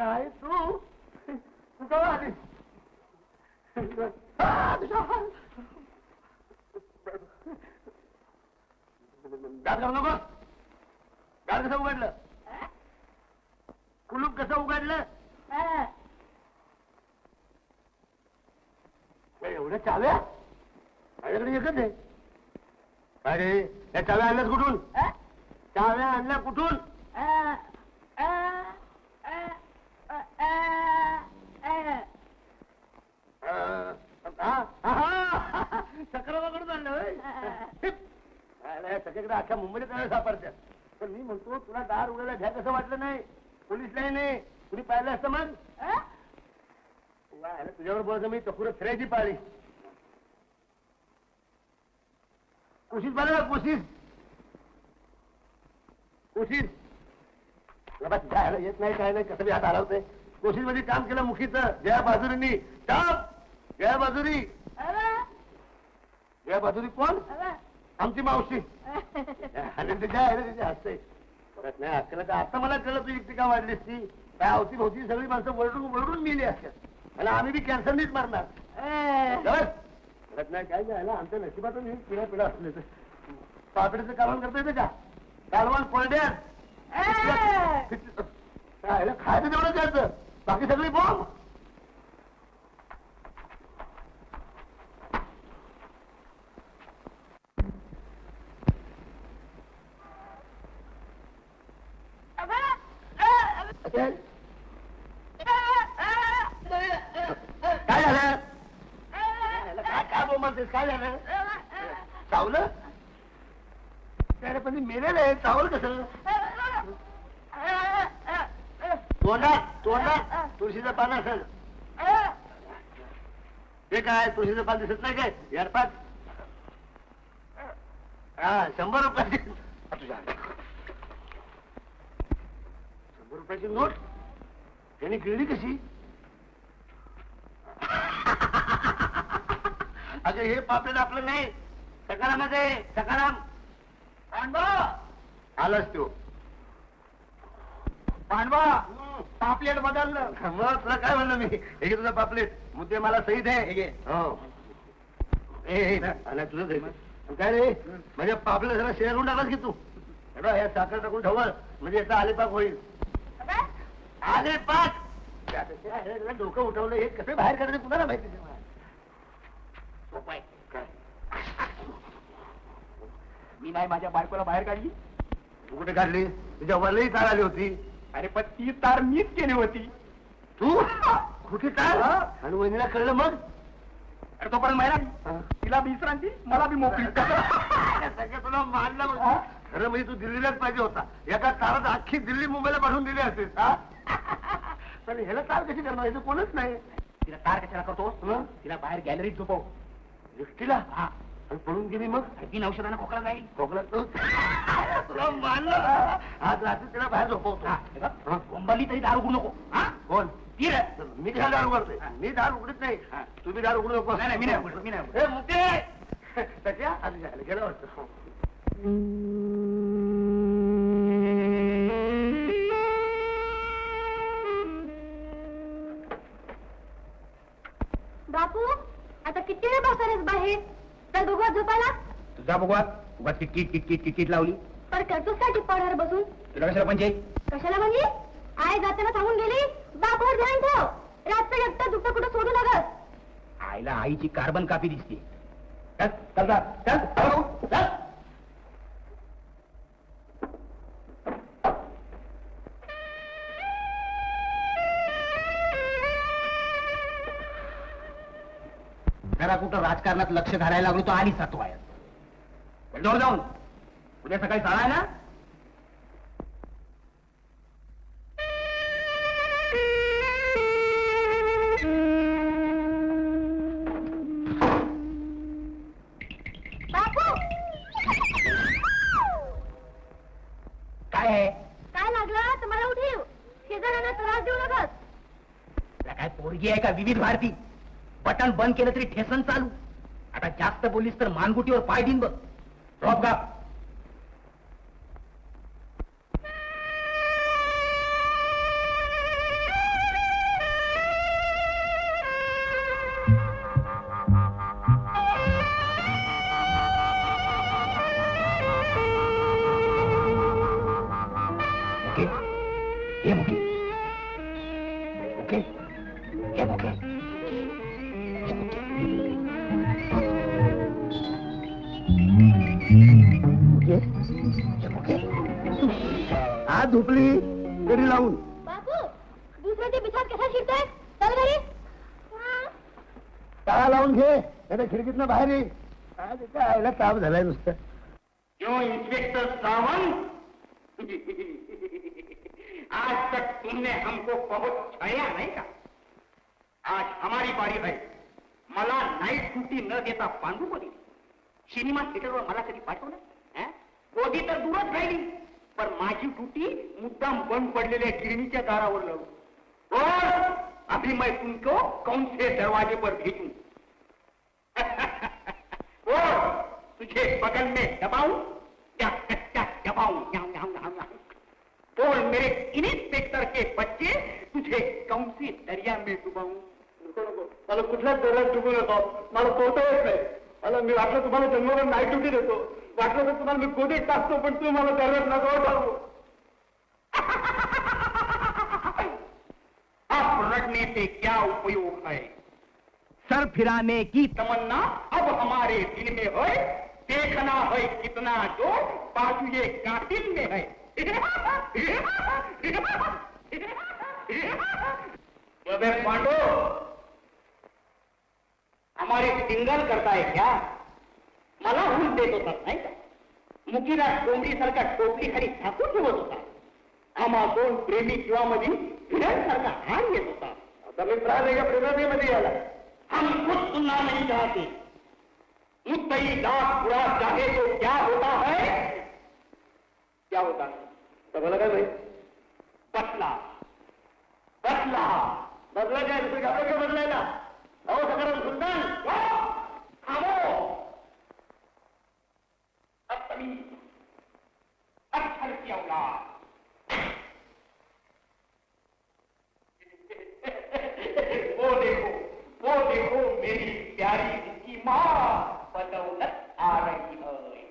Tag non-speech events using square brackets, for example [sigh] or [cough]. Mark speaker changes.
Speaker 1: आहे तू? तू केव्हा आलीस? आ, तुझ्या दात घालू नको. दात कसं उघडलं? कुलूप कसं उघडलं? एवढ्या चाव्या? माझ्याकडे एकच आहे. अरे या चाव्या आणल्यास कुठून? चाव्या आणल्या कुठून अं, हा, हा, हा. चक्रवाकडून आणलं होय? अरे, सगळीकडे अख्ख्या मुंबईत चाव्या सापडत्या पण मी म्हणतो तुला दार उघडायला भ्या कसं वाटलं नाही. पोलीस नाही. नाही कुणी पाहिलं असतं मग? तुझ्यावर बोलतो मी चकुरं फिरायची पाळी. कोशिश बरं ना कोशिश? कोशिश? बाबा जायला येत नाही काय नाही कसं बी हात कोशिशमध्ये काम केलं मुखीचं जया बाजुरींनी. टाप! जया बाजुरी! जया बाजुरी कोण? आमची मावशी. आणि त्याच्या ना त्याच्या हसते नाही अक्कल तर आता मला कळलं तू इतकी का वाढलीस ती काय अवती भोवती सगळी माणसं वरडून वरडून मिली असतात. आणि आम्ही बी कॅन्सरनीच मारणार. बस. परत नाही काय झालं आमच्या नशिबातून ही पिढ्या पिढा असले तर. पापडीचं कालवण करता येतं का? कालवण खायला खायचं तेवढं द्यायचं बाकी सगळी बॉम्ब काय झालं? काय काय बोल काय झालं? चावलं? त्याने पण ते मेलेलं आहे. चावल कसं? तोंडात तोंडात तुळशीचं पान असेल. ते काय? तुळशीचं पान दिसत नाही काय? यारपात हा शंभर रुपये. तुझ्या हातात. शंभर रुपयाची नोट? त्याने गिळली कशी? [laughs] अगं हे पापलेट आपलं नाही. सकारामध्ये सकाराम. पांडवा! आलाच तो. पांडवा! पापलेट बदललं. मग तुला काय म्हणलं मी? हे घे तुझं पापलेट. मुद्दे मला सहित आहे. हे हो. तुझं काय रे? म्हणजे पापलेट जरा शेअर करून टाकलास की तू? हे हे साखर टाकून ठेवल म्हणजे याचा आलेपाक होईल. त्यापेक्षा हे जरा डोकं उठवलं हे कसे बाहेर काढते कुणाला माहिती ते मला. सोपं आहे. काय?
Speaker 2: मी नाही माझ्या बायकोला बाहेर काढली.
Speaker 1: तू कुठे काढली? तुझ्या वरही तार आली होती.
Speaker 2: अरे पण ती तार मीच केली होती.
Speaker 1: तू? कुठे काय आणि वहिनीला कळलं मग?
Speaker 2: अरे तोपर्यंत महिला. तिला विश्रांती मला बी मोकळी. [laughs]
Speaker 1: सगळं तुला मानलं म्हणजे. खरं म्हणजे तू दिल्लीलाच पाहिजे होता. एका तारात अख्खी दिल्ली मुंबईला पाठवून दिली असते [laughs] पण ह्याला तार कशी करणार? याचं कोणच नाही.
Speaker 2: तिला तार कशाला करतो? तिला बाहेर गॅलरीत झोपव.
Speaker 1: एकटीला?
Speaker 2: हा.
Speaker 1: आणि पळून गेली मग?
Speaker 2: तीन औषधानं खोकला जाईल.
Speaker 1: खोकला [laughs] आज रात्री तिला बाहेर झोपवतो.
Speaker 2: बोंबली तरी दारू उघडू नको. हा?
Speaker 1: कोण. मी काय दार उघडतोय मी दार उघडत नाही. तुम्ही दार उघडू नको.
Speaker 2: मी नाही उघडत, मी नाही उघडत.
Speaker 1: मुके सध्या आधी गेलं वाटतं
Speaker 3: बापू आता किती वेळ बसणारेस बाहेर? तर झोपायला?
Speaker 2: तुझा बघवा उगाच किटकिट किटकिट किटकिट लावली.
Speaker 3: पर करतोस काय टिप्पावर बसून.
Speaker 2: तुला कशाला म्हणजे?
Speaker 3: कशाला म्हणजे? आई जाताना सांगून गेली. बापूवर ध्यान ठेव. रातचं एकटं दुखतं कुठं सोडू नकस
Speaker 2: आईला आईची कार्बन कापी दिसते. चल, चल चल, चल, चल. जरा कुठं राजकारणात लक्ष घालायला लागलो तो आली सातू आहे जवळ जाऊन. उद्या सकाळी आहे ना?
Speaker 3: बापू!
Speaker 2: काय आहे?
Speaker 3: काय लागलं? तर मला उठीव. शेजाऱ्यांना त्रास देऊ नकस.
Speaker 2: तुला काय पोरगी आहे का? विविध भारती. बटन बंद केलं तरी ठेसन चालू. आता जास्त बोलीस तर मानगुटीवर पाय दिन बघ. रॉप गा.
Speaker 1: हे. हा धुपली घरी लावून
Speaker 3: बापू शिरतोय? चल घरी.
Speaker 1: लावून घे. नाही खिडकीतनं बाहेर ये. हा, आईला ताप झालाय नुसतं.
Speaker 2: क्यों इंस्पेक्टर सावंत आज तक तुमने हमको बहुत छाया नहीं का आज हमारी बारी है। मला नाईट ड्युटी न देता पांडू बनी सिनेमा थिएटरवर मला कधी पाठवलं? गोदी तर दूरच राहिली. पण माझी ड्युटी मुद्दाम बंद पडलेल्या गिरणीच्या लावू और अभी मैं तुमको कौन से दरवाजे पर भेजू? [laughs] और तुझे बगल में दबाऊ? दबाऊं. बोल, मेरे इंस्पेक्टर के बच्चे तुझे कौन सी दरिया में डुबाऊं?
Speaker 1: नको नको मला डुबू नको मला पोहता येत मला मी वाटलं तुम्हाला जन्मभर नाईट ड्युटी देतो वाटलं तर तुम्हाला मी गोदीत टाकतो पण तुम्ही मला दरात नको टाकू
Speaker 2: अब रटने से क्या उपयोग है?
Speaker 4: सर फिराने की
Speaker 2: तमन्ना अब हमारे दिल में है देखना है कितना जो बाजू ये कातिल में है। [laughs] पांडो सिंगल करता है क्या? मला हून देत होता नाही का मुकीला कोंबडी सारखा टोपली खाली ठाकून ठेवत होता आम्हा दोन प्रेमी जीवामध्ये सारखा हार येत होता
Speaker 1: आता मी त्रास आहे का प्रेमामध्ये यायला
Speaker 2: हम खुद सुनना नहीं चाहते। मुद्दई लाख बुरा चाहे तो क्या होता है? क्या होता है?
Speaker 1: मला काय माहित
Speaker 2: बदला। बदला।
Speaker 1: बदला काय? तुम्ही घाबर का बदलायला अहो सकाराम सुलतान
Speaker 2: amor الطبيب أسهل في أولاد.